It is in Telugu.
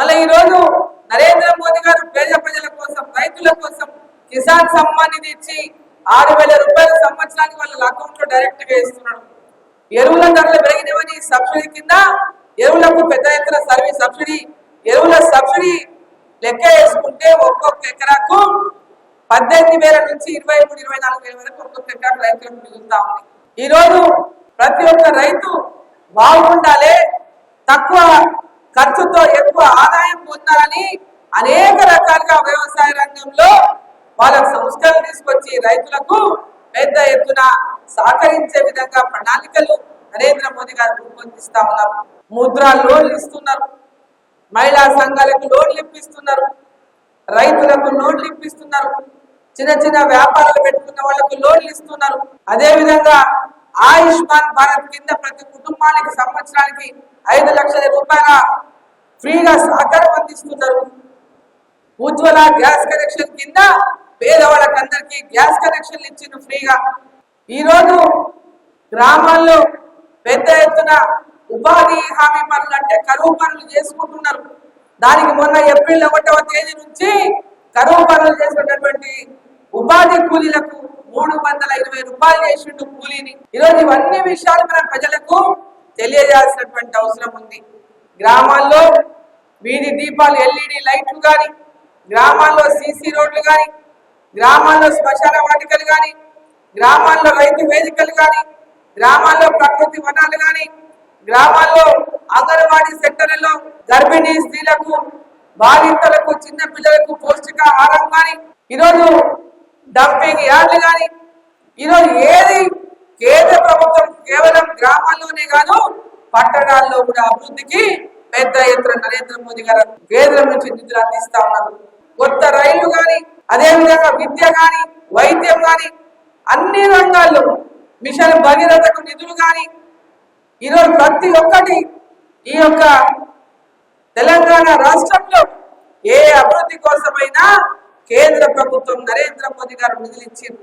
మళ్ళీ ఈ రోజు నరేంద్ర మోదీ గారు పేద ప్రజల కోసం రైతుల కోసం కిసాన్ సమ్మాన్ నిధి ఇచ్చి ఆరు వేల రూపాయల సంవత్సరానికి వాళ్ళ అకౌంట్లో డైరెక్ట్గా ఇస్తున్నాడు. ఎరువుల ధరలు పెరిగినవని సబ్సిడీ కింద ఎరువులకు పెద్ద ఎత్తున సర్వీస్ సబ్సిడీ ఎరువుల సబ్సిడీ లెక్క వేసుకుంటే ఒక్కొక్క ఎకరాకు పద్దెనిమిది వేల నుంచి ఇరవై మూడు ఇరవై నాలుగు వేల వరకు ఒక్కొక్క ఎకరా రైతులకు మిగులుతా ఉంది. ఈ రోజు ప్రతి ఒక్క రైతు బాగుండాలి తక్కువ ఖర్చుతో ఎక్కువ ఆదాయం పొందాలని అనేక రకాలుగా వ్యవసాయ రంగంలో వాళ్ళకు సంస్కరణ తీసుకొచ్చి రైతులకు పెద్ద ఎత్తున సహకరించే విధంగా ప్రణాళికలు నరేంద్ర మోదీ గారు రూపొందిస్తా ఉన్నారు. ముద్రా లోన్లు ఇస్తున్నారు. మహిళా సంఘాలకు లోన్లు ఇప్పిస్తున్నారు. రైతులకు లోన్లు ఇప్పిస్తున్నారు. చిన్న చిన్న వ్యాపారాలు పెట్టుకున్న వాళ్ళకు లోన్లు ఇస్తున్నారు. అదే విధంగా ఆయుష్మాన్ భారత్ కింద ప్రతి కుటుంబానికి సంవత్సరానికి ఐదు లక్షల రూపాయల ఫ్రీగా సహకారం అందిస్తున్నారు. ఉజ్వల గ్యాస్ కనెక్షన్ కింద పేదవాళ్ళకి అందరికి గ్యాస్ కనెక్షన్లు ఇచ్చిండు ఫ్రీగా. ఈరోజు గ్రామాల్లో పెద్ద ఎత్తున ఉపాధి హామీ పనులు అంటే కరువు పనులు చేసుకుంటున్నారు. దానికి మొన్న ఏప్రిల్ ఒకటవ తేదీ నుంచి కరువు పనులు చేసినటువంటి ఉపాధి కూలీలకు మూడు వందల ఇరవై రూపాయలు చేసిండు కూలీని. ఈరోజు ఇవన్నీ విషయాలు మన ప్రజలకు తెలియజేయాల్సినటువంటి అవసరం ఉంది. గ్రామాల్లో వీధి దీపాలు ఎల్ఈడి లైట్లు కానీ గ్రామాల్లో సీసీ రోడ్లు కానీ గ్రామాల్లో శ్మశాన వాటికలు కానీ గ్రామాల్లో రైతు వేదికలు కానీ గ్రామాల్లో ప్రకృతి వనాలు కానీ గ్రామాల్లో అంగన్వాడీ సెంటర్లలో గర్భిణీ స్త్రీలకు బాలింతలకు చిన్న పిల్లలకు పౌష్టికాహారం కానీ ఈరోజు డంపింగ్ యార్డ్లు కానీ ఈరోజు ఏది కేంద్ర ప్రభుత్వం కేవలం గ్రామాల్లోనే కాదు పట్టణాల్లో కూడా అభివృద్ధికి పెద్ద ఎత్తున నరేంద్ర మోదీ గారు కేంద్రం నుంచి నిధులు అందిస్తా ఉన్నారు. కొత్త రైళ్ళు కానీ అదే విధంగా విద్య కానీ వైద్యం కానీ అన్ని రంగాల్లో మిషన్ భగీరథకు నిధులు కానీ ఈరోజు ప్రతి ఒక్కటి ఈ యొక్క తెలంగాణ రాష్ట్రంలో ఏ అభివృద్ధి కోసమైనా కేంద్ర ప్రభుత్వం నరేంద్ర మోదీ గారు నిధులు ఇచ్చింది.